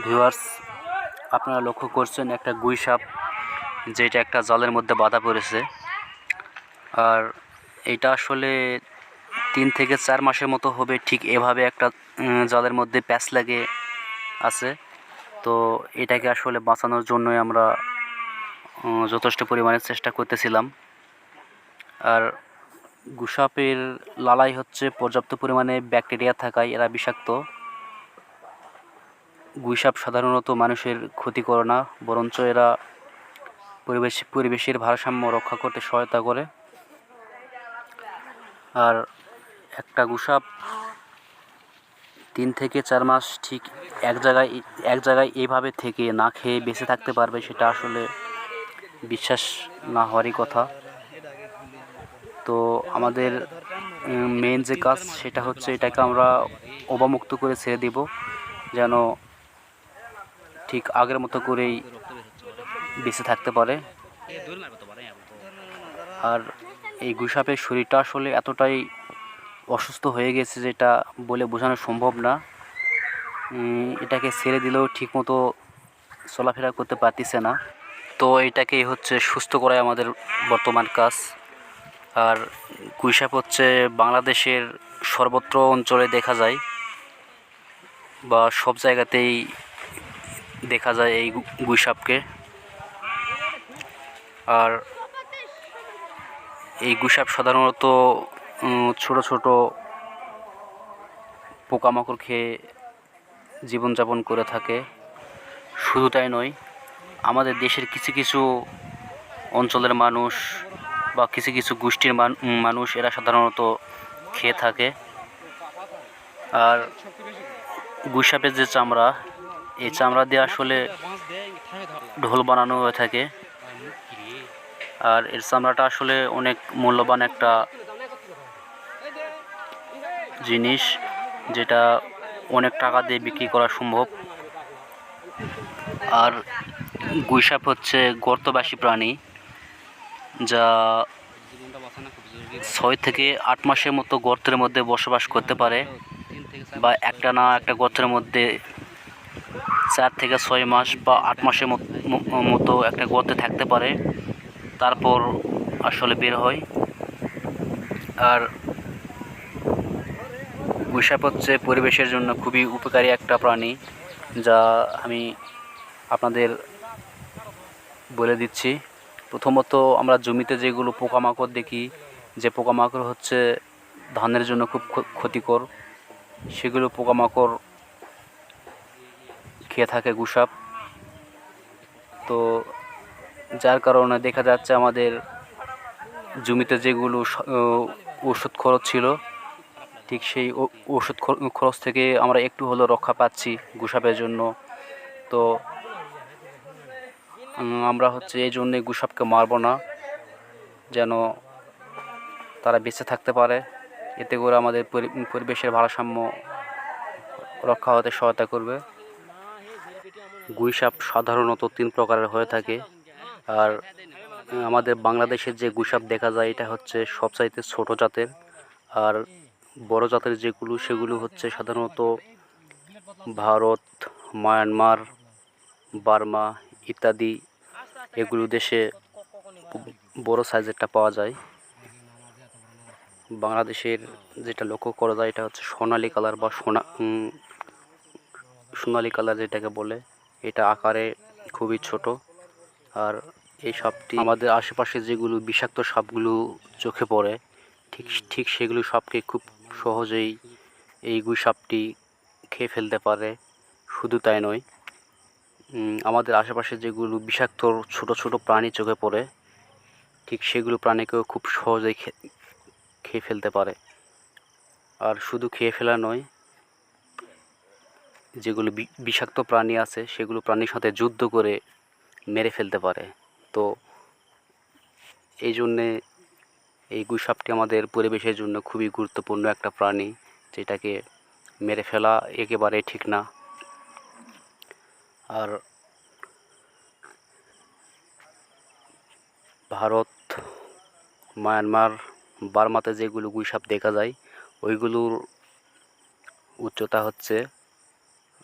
Viewers, আপনারা লক্ষ্য করছেন একটা গুই সাপ, যেটা একটা জলের মধ্যে বাঁধা পড়েছে। আর এটা আসলে তিন থেকে চার মাসের মতো হবে, ঠিক এভাবে একটা জলের মধ্যে প্যাচ লাগে আছে। তো এটাকে আসলে বাঁচানোর জন্যই আমরা যথেষ্ট পরিমাণে চেষ্টা করতেছিলাম। আর গুসাপের লালাই হচ্ছে পর্যাপ্ত পরিমাণে ব্যাকটেরিয়া থাকায় এরা বিষাক্ত। গুইসাপ সাধারণত মানুষের ক্ষতি করে না, বরঞ্চ এরা পরিবেশ, পরিবেশের ভারসাম্য রক্ষা করতে সহায়তা করে। আর একটা গুসাপ তিন থেকে চার মাস ঠিক এক জায়গায় এক জায়গায় এইভাবে থেকে না খেয়ে বেঁচে থাকতে পারবে, সেটা আসলে বিশ্বাস না হওয়ারই কথা। তো আমাদের মেন যে কাজ সেটা হচ্ছে এটাকে আমরা অবামুক্ত করে ছেড়ে দিব, যেন ঠিক আগের মতো করেই বেঁচে থাকতে পারে। আর এই গুসাপের শরীরটা আসলে এতটাই অসুস্থ হয়ে গেছে যেটা বলে বোঝানো সম্ভব না। এটাকে ছেড়ে দিলেও ঠিকমতো চলাফেরা করতে পারতেছে না। তো এটাকেই হচ্ছে সুস্থ করাই আমাদের বর্তমান কাজ। আর গুইসাপ হচ্ছে বাংলাদেশের সর্বত্র অঞ্চলে দেখা যায় বা সব জায়গাতেই দেখা যায় এই গুইসাপকে। আর এই গুসাপ সাধারণত ছোট ছোট পোকামাকড় খেয়ে জীবনযাপন করে থাকে। শুধু তাই নয়, আমাদের দেশের কিছু কিছু অঞ্চলের মানুষ বা কিছু কিছু গোষ্ঠীর মান- মানুষ এরা সাধারণত খেয়ে থাকে। আর গুসাপের যে চামড়া এই চামড়া দিয়ে আসলে ঢোল বানানো হয়ে থাকে। আর এর চামড়াটা আসলে অনেক মূল্যবান একটা জিনিস, যেটা অনেক টাকা দিয়ে বিক্রি করা সম্ভব। আর গুইসাপ হচ্ছে গর্তবাসী প্রাণী, যা ছয় থেকে আট মাসের মতো গর্তের মধ্যে বসবাস করতে পারে, বা একটা না একটা গর্তের মধ্যে চার থেকে ছয় মাস বা আট মাসের মত- একটা গর্তে থাকতে পারে। তারপর আসলে বের হয়। আর গুইসাপ হচ্ছে পরিবেশের জন্য খুবই উপকারী একটা প্রাণী, যা আমি আপনাদের বলে দিচ্ছি। প্রথমত আমরা জমিতে যেগুলো পোকামাকড় দেখি, যে পোকামাকড় হচ্ছে ধানের জন্য খুব ক্ষতিকর। সেগুলো পোকামাকড় খেয়ে থাকে গুসাপ তো যার কারণে দেখা যাচ্ছে আমাদের জমিতে যেগুলো ওষুধ খরচ ছিল, ঠিক সেই ওষুধ খরচ থেকে আমরা একটু হলেও রক্ষা পাচ্ছি গুসাপের জন্য। তো আমরা হচ্ছে এই জন্যে গুসাপকে মারবো না, যেন তারা বেঁচে থাকতে পারে। এতে করে আমাদের পরি- পরিবেশের ভারসাম্য রক্ষা হতে সহায়তা করবে। গুইসাপ সাধারণত তিন প্রকারের হয়ে থাকে। আর আমাদের বাংলাদেশের যে গুইসাপ দেখা যায়, এটা হচ্ছে সবচাইতে ছোট জাতের। আর বড় জাতের যেগুলো, সেগুলো হচ্ছে সাধারণত ভারত, মায়ানমার, বার্মা ইত্যাদি। এগুলো দেশে বড় সাইজেরটা পাওয়া যায়। বাংলাদেশের যেটা লক্ষ্য করা যায়, এটা হচ্ছে সোনালি কালার বা সোনা সোনালি কালার যেটাকে বলে। এটা আকারে খুবই ছোট। আর এই সাপটি আমাদের আশেপাশে যেগুলো বিষাক্ত সাপগুলো চোখে পড়ে, ঠিক ঠিক সেগুলো সাপকে খুব সহজেই এই গুই সাপটি খেয়ে ফেলতে পারে। শুধু তাই নয় আমাদের আশেপাশে যেগুলো বিষাক্ত ছোট ছোট প্রাণী চোখে পড়ে, ঠিক সেগুলো প্রাণীকেও খুব সহজেই খেয়ে ফেলতে পারে। আর শুধু খেয়ে ফেলা নয় যেগুলো বিষাক্ত প্রাণী আছে, সেগুলো প্রাণীর সাথে যুদ্ধ করে মেরে ফেলতে পারে। তো এই জন্যে এই গুসাপটি আমাদের পরিবেশের জন্য খুবই গুরুত্বপূর্ণ একটা প্রাণী, যেটাকে মেরে ফেলা একেবারে ঠিক না। আর ভারত, মায়ানমার, বার্মাতে যেগুলো গুইসাপ দেখা যায়, ওইগুলোর উচ্চতা হচ্ছে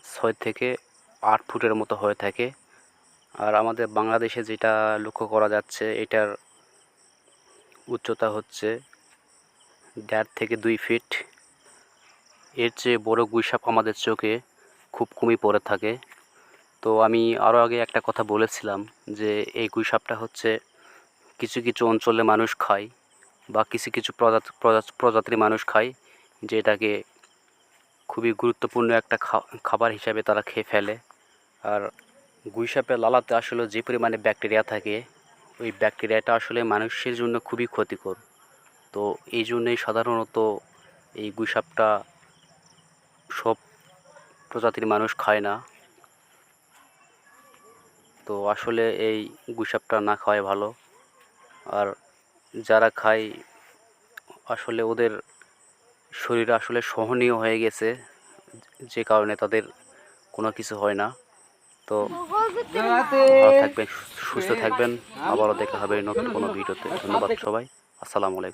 ছয় থেকে আট ফুটের মতো হয়ে থাকে। আর আমাদের বাংলাদেশে যেটা লক্ষ্য করা যাচ্ছে, এটার উচ্চতা হচ্ছে দেড় থেকে দুই ফিট। এর চেয়ে বড় গুইসাপ আমাদের চোখে খুব কমই পড়ে থাকে। তো আমি আরও আগে একটা কথা বলেছিলাম যে, এই গুইসাপটা হচ্ছে কিছু কিছু অঞ্চলে মানুষ খায় বা কিছু কিছু প্রজাতি, প্রজাতির মানুষ খায়, যেটাকে খুবই গুরুত্বপূর্ণ একটা খাবার হিসাবে তারা খেয়ে ফেলে। আর গুইসাপের লালাতে আসলে যে পরিমাণে ব্যাকটেরিয়া থাকে, ওই ব্যাকটেরিয়াটা আসলে মানুষের জন্য খুবই ক্ষতিকর। তো এই জন্যই সাধারণত এই গুইসাপটা সব প্রজাতির মানুষ খায় না। তো আসলে এই গুইসাপটা না খাওয়াই ভালো। আর যারা খায়, আসলে ওদের শরীর আসলে সহনীয় হয়ে গেছে, যে কারণে তাদের কোনো কিছু হয় না। তো ভালো থাকবেন, সুস্থ থাকবেন। আবারও দেখা হবে নতুন কোনো ভিডিওতে। ধন্যবাদ সবাই। আসসালামু আলাইকুম।